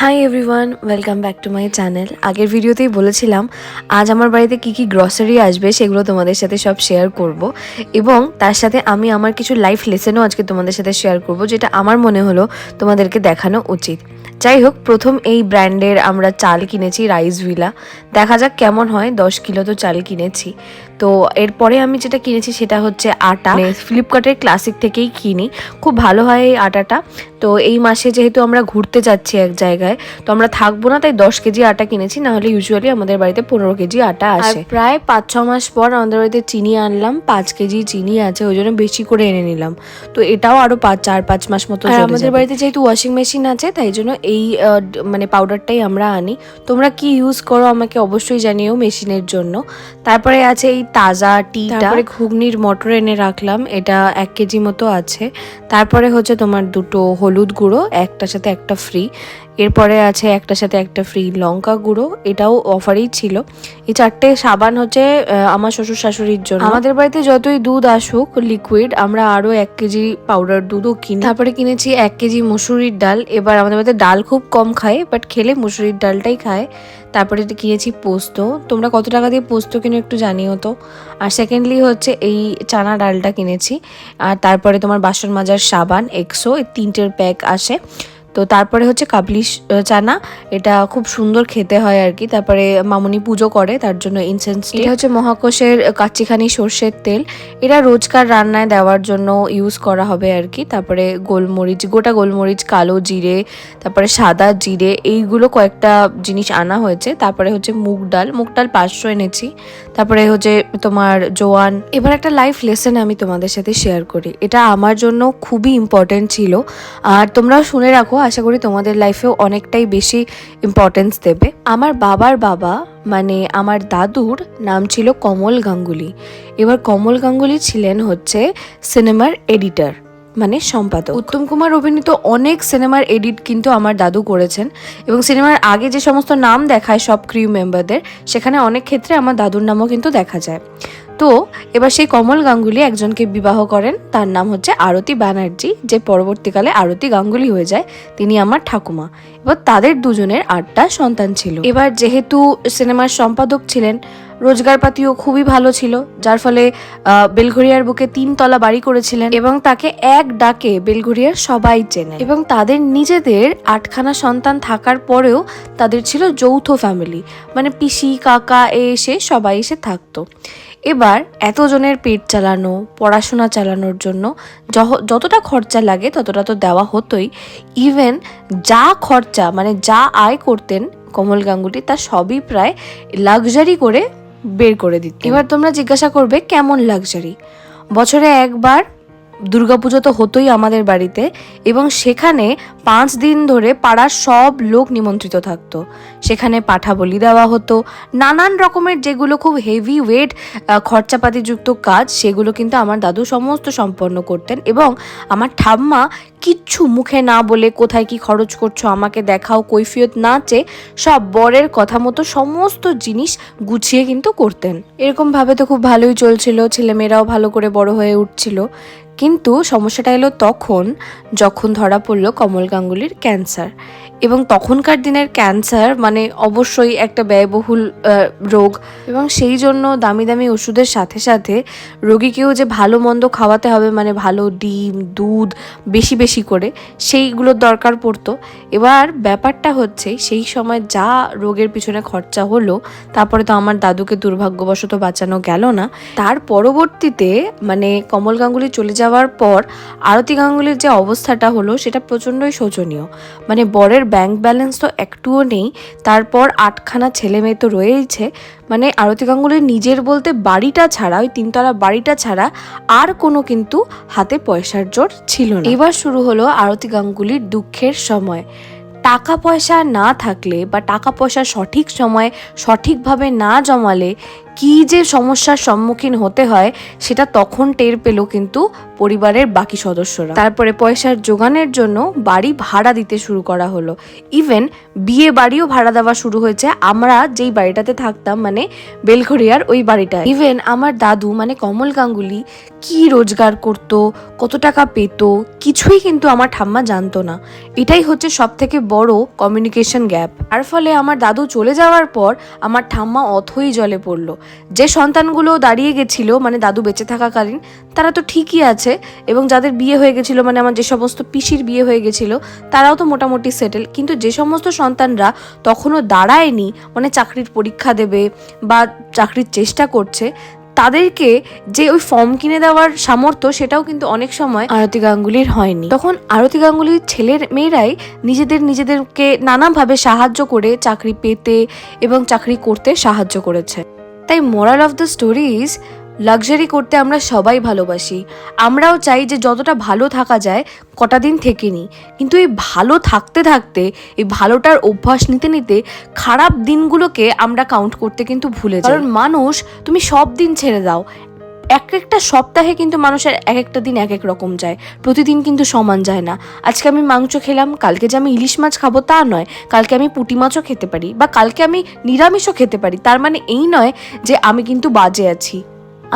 Hi everyone welcome back to my channel আগের ভিডিওতেই বলেছিলাম, আজ আমার বাড়িতে কি কি গ্রসারি আসবে সেগুলো তোমাদের সাথে সব শেয়ার করব এবং তার সাথে আমি আমার কিছু লাইফ লেসেনও আজকে তোমাদের সাথে শেয়ার করব যেটা আমার মনে হলো তোমাদেরকে দেখানো উচিত। যাই হোক, প্রথম এই ব্র্যান্ডের আমরা চাল কিনেছি রাইস ভিলা দেখা যাক কেমন হয়, দশ কিলো তো চাল কিনেছি। তো এরপরে আমি যেটা কিনেছি সেটা হচ্ছে আটা। ফ্লিপকার্টের ক্লাসিক থেকেই কিনি। খুব ভালো হয় এই আটাটা। তো এই মাসে যেহেতু আমরা ঘুরতে যাচ্ছি এক জায়গায়। তো আমরা থাকব না তাই দশ কেজি আটা কিনেছি নাহলে ইউজুয়ালি আমাদের বাড়িতে পনেরো কেজি আটা আসে। প্রায় পাঁচ ছ মাস পর আমাদের বাড়িতে চিনি আনলাম পাঁচ কেজি চিনি আছে ওই জন্য বেশি করে এনে নিলাম। তো এটাও আরও পাঁচ চার পাঁচ মাস মতো আর আমাদের বাড়িতে যেহেতু ওয়াশিং মেশিন আছে তাই জন্য এই মানে পাউডারটাই আমরা আনি। তোমরা কি ইউজ করো আমাকে অবশ্যই জানিও মেশিনের জন্য। তারপরে আছে এই তাজা টি তারপরে ঘুগনির মটর এনে রাখলাম এটা এক কেজি মতো আছে। তারপরে হচ্ছে তোমার দুটো হলুদ গুঁড়ো একটার সাথে একটা ফ্রি এরপরে আছে একটার সাথে একটা ফ্রি লঙ্কা গুঁড়ো এটাও অফারেই ছিল। এই চারটে সাবান হচ্ছে আমার শ্বশুর শাশুড়ির জন্য। আমাদের বাড়িতে যতই দুধ আসুক লিকুইড আমরা আরও এক কেজি পাউডার দুধও কিনি। তারপরে কিনেছি এক কেজি মুসুরির ডাল। এবার আমাদের বাড়িতে ডাল খুব কম খায় বাট খেলে মুসুরির ডালটাই খায়। তারপরে কিনেছি পোস্ত। তোমরা কত টাকা দিয়ে পোস্ত কিনে একটু জানিও তো। আর সেকেন্ডলি হচ্ছে এই চানা ডালটা কিনেছি। আর তারপরে তোমার বাসন মাজার সাবান এক্সো এই তিনটের প্যাক আসে। তো তারপরে হচ্ছে কাবলি চানা, এটা খুব সুন্দর খেতে হয় আর কি। তারপরে মামুনি পুজো করে, তার জন্য ইনসেন্স এটা হচ্ছে মহাকোষের কাচ্চিখানি সর্ষের তেল। এটা রোজকার রান্নায় দেওয়ার জন্য ইউজ করা হবে আর কি। তারপরে গোলমরিচ, গোটা গোলমরিচ, কালো জিরে, তারপরে সাদা জিরে, এইগুলো কয়েকটা জিনিস আনা হয়েছে। তারপরে হচ্ছে মুগ ডাল মুগ ডাল পাঁচশো এনেছি। তারপরে হচ্ছে তোমার জোয়ান। এবার একটা লাইফ লেসন আমি তোমাদের সাথে শেয়ার করি। এটা আমার জন্য খুবই ইম্পর্টেন্ট ছিল। আর তোমরাও শুনে রাখো আশা করি তোমাদের লাইফেও অনেকটাই বেশি ইম্পর্টেন্স দেবে। আমার বাবার বাবা মানে আমার দাদুর নাম ছিল কমল গাঙ্গুলি। এবার কমল গাঙ্গুলি ছিলেন হচ্ছে সিনেমার এডিটর মানে সম্পাদক। উত্তম কুমার অভিনীত অনেক সিনেমার এডিট কিন্তু আমার দাদু করেছেন এবং সিনেমার আগে যে সমস্ত নাম দেখায় সব ক্রিউ মেম্বারদের সেখানে অনেক ক্ষেত্রে আমার দাদুর নামও কিন্তু দেখা যায়। তো এবার সেই কমল গাঙ্গুলি একজনকে বিবাহ করেন। তার নাম হচ্ছে আরতি ব্যানার্জি, যে পরবর্তীকালে আরতি গাঙ্গুলি হয়ে যায়, তিনি আমার ঠাকুমা। এবার তাদের দুজনের আটটা সন্তান ছিল। এবার যেহেতু সিনেমার সম্পাদক ছিলেন, রোজগারপাতিও খুবই ভালো ছিল, যার ফলে বেলঘরিয়ার বুকে তিনতলা বাড়ি করেছিলেন এবং তাকে এক ডাকে বেলঘরিয়ার সবাই চেনে এবং তাদের নিজেদের আটখানা সন্তান থাকার পরেও তাদের ছিল যৌথ ফ্যামিলি। মানে পিসি, কাকা এ এসে সবাই এসে থাকতো। এবার এতজনের পেট চালানো, পড়াশোনা চালানোর জন্য যতটা খরচা লাগে ততটা তো দেওয়া হতোই। ইভেন যা খরচা মানে যা আয় করতেন কমল গাঙ্গুলি, তা সবই প্রায় লাক্সারি করে বের করে দিত এবার তোমরা জিজ্ঞাসা করবে, কেমন লাক্সারি বছরে একবার দুর্গাপুজো তো হতোই আমাদের বাড়িতে এবং সেখানে পাঁচ দিন ধরে পাড়ার সব লোক নিমন্ত্রিত থাকতো। সেখানে পাঠা বলি দেওয়া হতো। নানান রকমের যেগুলো খুব হেভি ওয়েট খরচাপাতিযুক্ত কাজ, সেগুলো কিন্তু আমার দাদু সমস্ত সম্পন্ন করতেন এবং আমার ঠাম্মা কিচ্ছু মুখে না বলে কোথায় কি খরচ করছ, আমাকে দেখাও, কৈফিয়ত না চেয়ে সব বরের কথা মতো সমস্ত জিনিস গুছিয়ে কিন্তু করতেন। এরকমভাবে তো খুব ভালোই চলছিল, ছেলেমেয়েরাও ভালো করে বড় হয়ে উঠছিল। কিন্তু সমস্যাটা এলো তখন যখন ধরা পড়ল কমল গাঙ্গুলির ক্যান্সার। এবং তখনকার দিনের ক্যান্সার মানে অবশ্যই একটা ব্যয়বহুল রোগ। এবং সেই জন্য দামি দামি ওষুধের সাথে সাথে রোগীকেও যে ভালো মন্দ খাওয়াতে হবে মানে ভালো ডিম, দুধ বেশি বেশি করে, সেইগুলোর দরকার পড়তো। এবার ব্যাপারটা হচ্ছে সেই সময় যা রোগের পিছনে খরচা হলো, তারপরে তো আমার দাদুকে দুর্ভাগ্যবশত বাঁচানো গেল না। তার পরবর্তীতে মানে কমল গাঙ্গুলি চলে যাওয়ার পর আরতি গাঙ্গুলির যে অবস্থাটা হলো, সেটা প্রচণ্ডই শোচনীয়। মানে বরের ব্যাংক ব্যালেন্স তো একটুও নেই, তারপর আটখানা ছেলে মেয়ে তো রয়েইছে। মানে আরতি গাঙ্গুলির নিজের বলতে বাড়িটা ছাড়া, ওই তিনতলা বাড়িটা ছাড়া আর কোনো কিন্তু হাতে পয়সার জোর ছিল না। এবার শুরু হলো আরতি গাঙ্গুলির দুঃখের সময়। টাকা পয়সা না থাকলে বা টাকা পয়সা সঠিক সময়ে সঠিকভাবে না জমালে কি যে সমস্যার সম্মুখীন হতে হয়, সেটা তখন টের পেল কিন্তু পরিবারের বাকি সদস্যরা। তারপরে পয়সার যোগানের জন্য বাড়ি ভাড়া দিতে শুরু করা হলো। ইভেন বিয়ে বাড়িও ভাড়া দেওয়া শুরু হয়েছে। আমরা যেই বাড়িটাতে থাকতাম মানে বেলঘরিয়ার ওই বাড়িটা ইভেন আমার দাদু মানে কমল গাঙ্গুলি, কি রোজগার করত, কত টাকা পেত, কিছুই কিন্তু আমার ঠাম্মা জানতো না। এটাই হচ্ছে সব থেকে বড় কমিউনিকেশন গ্যাপ তার ফলে আমার দাদু চলে যাওয়ার পর, আমার ঠাম্মা অথই জলে পড়ল। যে সন্তানগুলো দাঁড়িয়ে গেছিল মানে দাদু বেঁচে থাকাকালীন তারা তো ঠিকই আছে এবং যাদের বিয়ে হয়ে গেছিল মানে আমার যে সমস্ত পিসির বিয়ে হয়ে গেছিল তারাও তো মোটামুটি সেটেল কিন্তু যে সমস্ত সন্তানরা তখনও দাঁড়ায়নি মানে চাকরির পরীক্ষা দেবে বা চাকরির চেষ্টা করছে তাদেরকে যে ওই ফর্ম কিনে দেওয়ার সামর্থ্য সেটাও কিন্তু অনেক সময় আরতি গাঙ্গুলির হয়নি। তখন আরতি গাঙ্গুলির ছেলের মেয়েরাই নিজেদের নিজেদেরকে নানাভাবে সাহায্য করে চাকরি পেতে এবং চাকরি করতে সাহায্য করেছে। তাই moral of the story is luxury করতে আমরা সবাই ভালোবাসি। আমরাও চাই যে যতটা ভালো থাকা যায়, কটা দিন থেকে নিই কিন্তু এই ভালো থাকতে থাকতে, এই ভালোটার অভ্যাস নিতে নিতে খারাপ দিনগুলোকে আমরা কাউন্ট করতে কিন্তু ভুলে যাই। কারণ মানুষ, তুমি সব দিন ছেড়ে দাও। এক একটা সপ্তাহে কিন্তু মানুষের এক একটা দিন এক এক রকম যায়। প্রতিদিন কিন্তু সমান যায় না। আজকে আমি মাংস খেলাম, কালকে যে আমি ইলিশ মাছ খাব তা নয়। কালকে আমি পুঁটি মাছও খেতে পারি বা কালকে আমি নিরামিষও খেতে পারি। তার মানে এই নয় যে আমি কিন্তু বাজে আছি।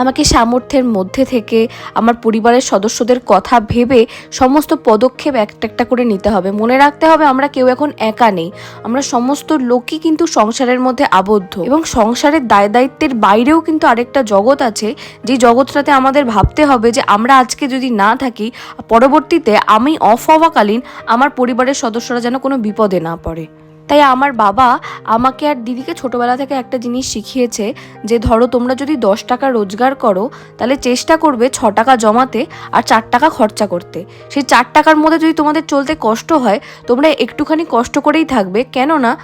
আমাকে সামর্থ্যের মধ্যে থেকে আমার পরিবারের সদস্যদের কথা ভেবে সমস্ত পদক্ষেপ একটা একটা করে নিতে হবে। মনে রাখতে হবে আমরা কেউ এখন একা নেই। আমরা সমস্ত লোকই কিন্তু সংসারের মধ্যে আবদ্ধ। এবং সংসারের দায় দায়িত্বের বাইরেও কিন্তু আরেকটা জগৎ আছে, যে জগৎটাতে আমাদের ভাবতে হবে যে আমরা আজকে যদি না থাকি, পরবর্তীতে আমি অফ হওয়াকালীন আমার পরিবারের সদস্যরা যেন কোনো বিপদে না পড়ে। তাই আমার বাবা আমাকে আর দিদিকে ছোটবেলা থেকে একটা জিনিস শিখিয়েছে যে ধরো তোমরা যদি দশ টাকা রোজগার করো, তাহলে চেষ্টা করবে ছ টাকা জমাতে আর চার টাকা খরচা করতে। সেই চার টাকার মধ্যে যদি তোমাদের চলতে কষ্ট হয়, তোমরা একটুখানি কষ্ট করেই থাকবে। কেননা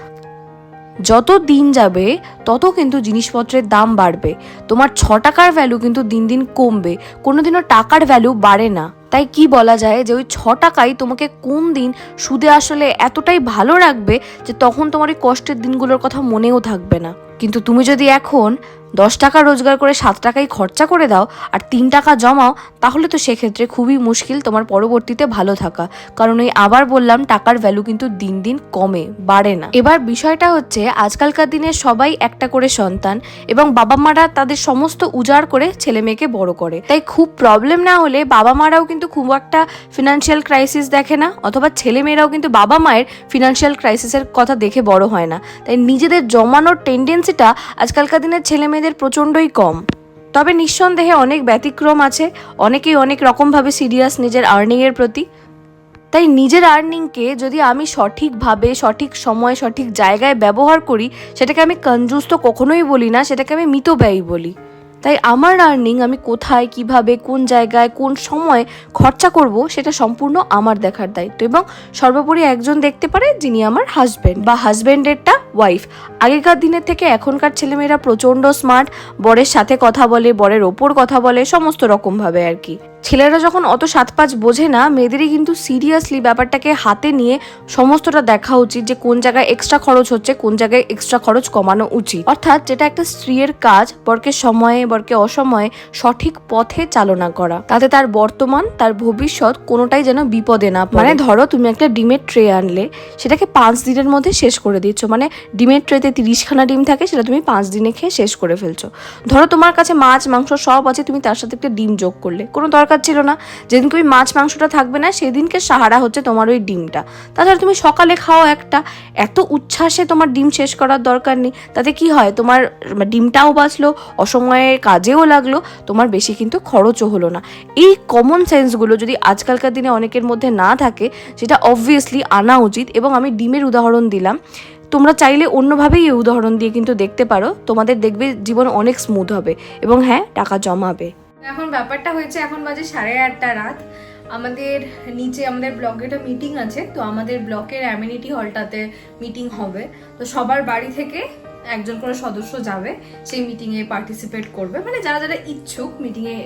যত দিন যাবে, তত কিন্তু জিনিসপত্রের দাম বাড়বে। তোমার ছ টাকার ভ্যালু কিন্তু দিন দিন কমবে। কোনোদিনও টাকার ভ্যালু বাড়ে না। তাই কি বলা যায় যে ওই ছ টাকাই তোমাকে কোন দিন সুদে আসলে এতটাই ভালো রাখবে যে তখন তোমার ওই কষ্টের দিনগুলোর কথা মনেও থাকবে না। কিন্তু তুমি যদি এখন দশ টাকা রোজগার করে সাত টাকাই খরচা করে দাও আর তিন টাকা জমাও, তাহলে তো সেক্ষেত্রে খুবই মুশকিল তোমার পরবর্তীতে ভালো থাকা। কারণ ওই আবার বললাম, টাকার ভ্যালু কিন্তু দিন দিন কমে, বাড়ে না। এবার বিষয়টা হচ্ছে, আজকালকার দিনে সবাই একটা করে সন্তান এবং বাবা মারা তাদের সমস্ত উজাড় করে ছেলে মেয়েকে বড় করে। তাই খুব প্রবলেম না হলে বাবা মারাও কিন্তু খুব একটা ফিনান্সিয়াল ক্রাইসিস দেখে না, অথবা ছেলে মেয়েরাও কিন্তু বাবা মায়ের ফিনান্সিয়াল ক্রাইসিসের কথা দেখে বড় হয় না। তাই নিজেদের জমানোর টেন্ডেন্সিটা আজকালকার দিনের ছেলে মেয়েদের প্রচণ্ডই কম। তবে নিঃসন্দেহে অনেক ব্যতিক্রম আছে, অনেকেই অনেক রকমভাবে সিরিয়াস নিজের আর্নিংয়ের প্রতি। তাই নিজের আর্নিংকে যদি আমি সঠিকভাবে, সঠিক সময়, সঠিক জায়গায় ব্যবহার করি, সেটাকে আমি কনজুস তো কখনোই বলি না, সেটাকে আমি মিতব্যয়ী বলি। তাই আমার আর্নিং আমি কোথায়, কীভাবে, কোন জায়গায়, কোন সময় খরচা করব সেটা সম্পূর্ণ আমার দেখার দায়িত্ব এবং সর্বোপরি একজন দেখতে পারে যিনি আমার হাজব্যান্ড বা হাজব্যান্ডেরটা ওয়াইফ আগেকার দিনের থেকে এখনকার ছেলেমেয়েরা প্রচণ্ড স্মার্ট বরের সাথে কথা বলে, বরের ওপর কথা বলে, সমস্ত রকমভাবে আর কি। ছেলেরা যখন অত সাত পাঁচ বোঝে না, মেয়েদেরই কিন্তু সিরিয়াসলি ব্যাপারটাকে হাতে নিয়ে সমস্তটা দেখা উচিত যে কোন জায়গায় এক্সট্রা খরচ হচ্ছে, কোন জায়গায় এক্সট্রা খরচ কমানো উচিত। অর্থাৎ যেটা একটা স্ত্রীর কাজ, বরকে সময়ে বরকে অসময়ে সঠিক পথে চালনা করা। তাতে তার বর্তমান, তার ভবিষ্যৎ কোনোটাই যেন বিপদে না মানে ধরো তুমি একটা ডিমের ট্রে আনলে, সেটাকে পাঁচ দিনের মধ্যে শেষ করে দিচ্ছ মানে ডিমের ট্রেতে তিরিশখানা ডিম থাকে, সেটা তুমি পাঁচ দিনে খেয়ে শেষ করে ফেলছো। ধরো তোমার কাছে মাছ, মাংস সব আছে, তুমি তার সাথে একটা ডিম যোগ করলে। কোনো দরকার ছিল না। যেদিনকে ওই মাছ, মাংসটা থাকবে না, সেদিনকে সাহারা হচ্ছে তোমার ওই ডিমটা। তাছাড়া তুমি সকালে খাও একটা। এত উচ্ছ্বাসে তোমার ডিম শেষ করার দরকার নেই। তাতে কি হয়? তোমার ডিমটাও বাঁচলো, অসময়ে কাজেও লাগল, তোমার বেশি কিন্তু খরচও হলো না। এই কমন সেন্সগুলো যদি আজকালকার দিনে অনেকের মধ্যে না থাকে, সেটা অবভিয়াসলি আনা উচিত এবং আমি ডিমের উদাহরণ দিলাম। তোমরা চাইলে অন্যভাবেই এই উদাহরণ দিয়ে কিন্তু দেখতে পারো, তোমাদের দেখবে জীবন অনেক স্মুথ হবে এবং হ্যাঁ টাকা জমাবে। এখন ব্যাপারটা হয়েছে, এখন বাজে সাড়ে আটটা রাত। আমাদের নিচে, আমাদের ব্লকে একটা মিটিং আছে, তো আমাদের ব্লকের অ্যামিনিটি হলটাতে মিটিং হবে। তো সবার বাড়ি থেকে একজন করে সদস্য যাবে সেই মিটিংয়ে পার্টিসিপেট করবে। মানে যারা যারা ইচ্ছুক মিটিংয়ে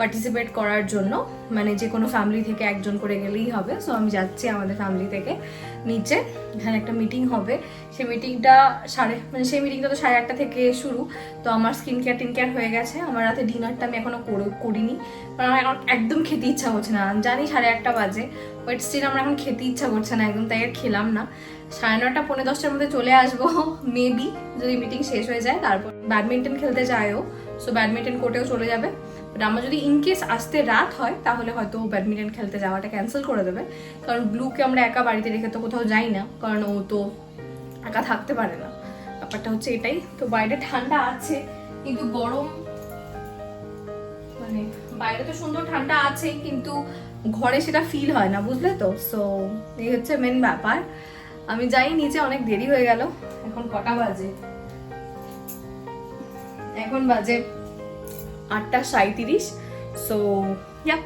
পার্টিসিপেট করার জন্য মানে যে কোনো ফ্যামিলি থেকে একজন করে গেলেই হবে। সো আমি যাচ্ছি আমাদের ফ্যামিলি থেকে নিচে। এখানে একটা মিটিং হবে। সেই মিটিংটা সাড়ে মানে সেই মিটিংটা তো সাড়ে আটটা থেকে শুরু। তো আমার স্কিন কেয়ার টিন কেয়ার হয়ে গেছে। আমার রাতে ডিনারটা আমি এখনও করে- করিনি। কারণ আমার এখন একদম খেতে ইচ্ছা করছে না। জানি সাড়ে আটটা বাজে বাট স্টিল আমার এখন খেতে ইচ্ছা করছে না একদম, তাই আর খেলাম না। সাড়ে নটা পনেরো দশটার মধ্যে চলে আসব মেবি যদি মিটিং শেষ হয়ে যায়, তারপর ব্যাডমিন্টন খেলতে যায়ও। সো ব্যাডমিন্টন কোর্টেও চলে যাবে। বাট আমার যদি ইনকেস আসতে রাত হয়, তাহলে হয়তো ব্যাডমিন্টন খেলতে যাওয়াটা ক্যান্সেল করে দেবে। কারণ ব্লুকে আমরা একা বাড়িতে রেখে তো কোথাও যাই না, কারণ ও তো একা থাকতে পারে না। ব্যাপারটা হচ্ছে এটাই। তো বাইরে ঠান্ডা আছে, কিন্তু গরম মানে বাইরে তো সুন্দর ঠান্ডা আছে, কিন্তু ঘরে সেটা ফিল হয় না, বুঝলে তো? সো এই হচ্ছে মেন ব্যাপার। আমি যাই নিচে, অনেক দেরি হয়ে গেল। এখন কটা বাজে? এখন বাজে আটটা সাঁত্রিশ সো ইয়াপ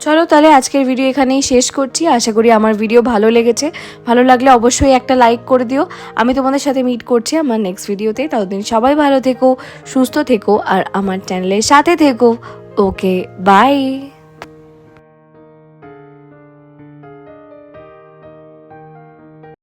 চলো তাহলে আজকের ভিডিও এখানেই শেষ করছি। আশা করি আমার ভিডিও ভালো লেগেছে। ভালো লাগলে অবশ্যই একটা লাইক করে দিও। আমি তোমাদের সাথে মিট করছি আমার নেক্সট ভিডিওতে ততদিন সবাই ভালো থেকো, সুস্থ থেকো, আর আমার চ্যানেলের সাথে থেকো। Okay bye